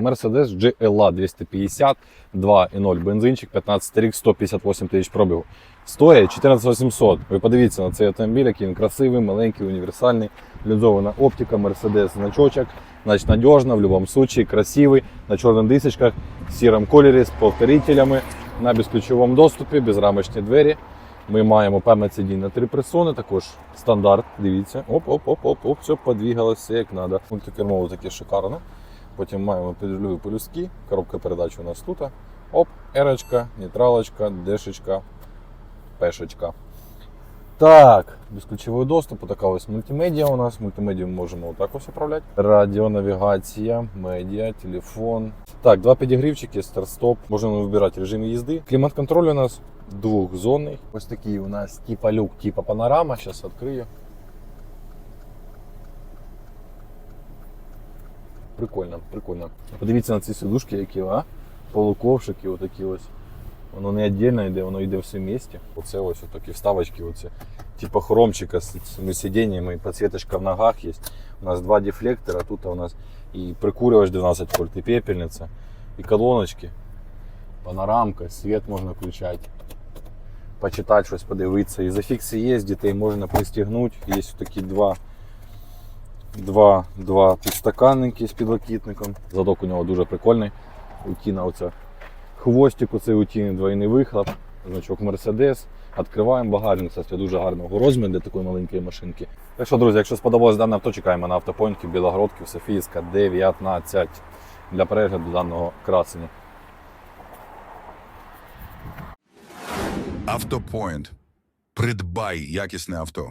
Mercedes GLA 250, 2.0 бензинчик, 15 рік, 158 тисяч пробігу. Стоїть 14800. Ви подивіться на цей автомобіль, який він красивий, маленький, універсальний, лінзована оптика, Mercedes значочок. Значить, надіжно, в будь-якому випадку, красивий, на чорних дисочках, в сірому кольорі, з повторителями, на безключовому доступі, безрамочні двері. Ми маємо певне сидіння на три персони, також стандарт. Дивіться. Оп-оп-оп-оп, все подвигалося все як треба. Мультикермово таке шикарно. Потім маємо підрульові полюски, коробка передач у нас тут. Оп, ерочка, нейтралочка, дешечка, пешечка. Так, безключовий доступ, така ось мультимедіа у нас. Мультимедію ми можемо отак ось управляти. Радіонавігація, медіа, телефон. Так, два підігрівчики, старт-стоп. Можемо вибирати режим їзди. Клімат-контроль у нас двохзонний. Ось такий у нас типа люк, типа панорама. Зараз відкрию. Прикольно, прикольно. Подивіться на ці сидушки, які, а? Полуковшики, отакі ось. Воно не віддільно йде, воно йде все в місті. Оце ось такі вставочки, оце. Типа хромчика з цими сидіннями, підсвіточка в ногах є. У нас два дефлектора, тут у нас і прикурювач 12 вольт, і пепельниця, і колоночки, панорамка, світ можна включати, почитати щось, подивитися. І зафікси є, дітей можна пристігнути. Є такі два два, два підстаканники з підлокітником. Задок у нього дуже прикольний. Утіна оця. Хвостик оцей утіни, двойний вихлоп, значок Mercedes. Відкриваємо багажник, кстати, дуже гарного розміру для такої маленької машинки. Так що, друзі, якщо сподобалось дане авто, чекаємо на автопойнті Білогородків, Софійська, 19 для перегляду даного красення. Автопоінт. Придбай якісне авто.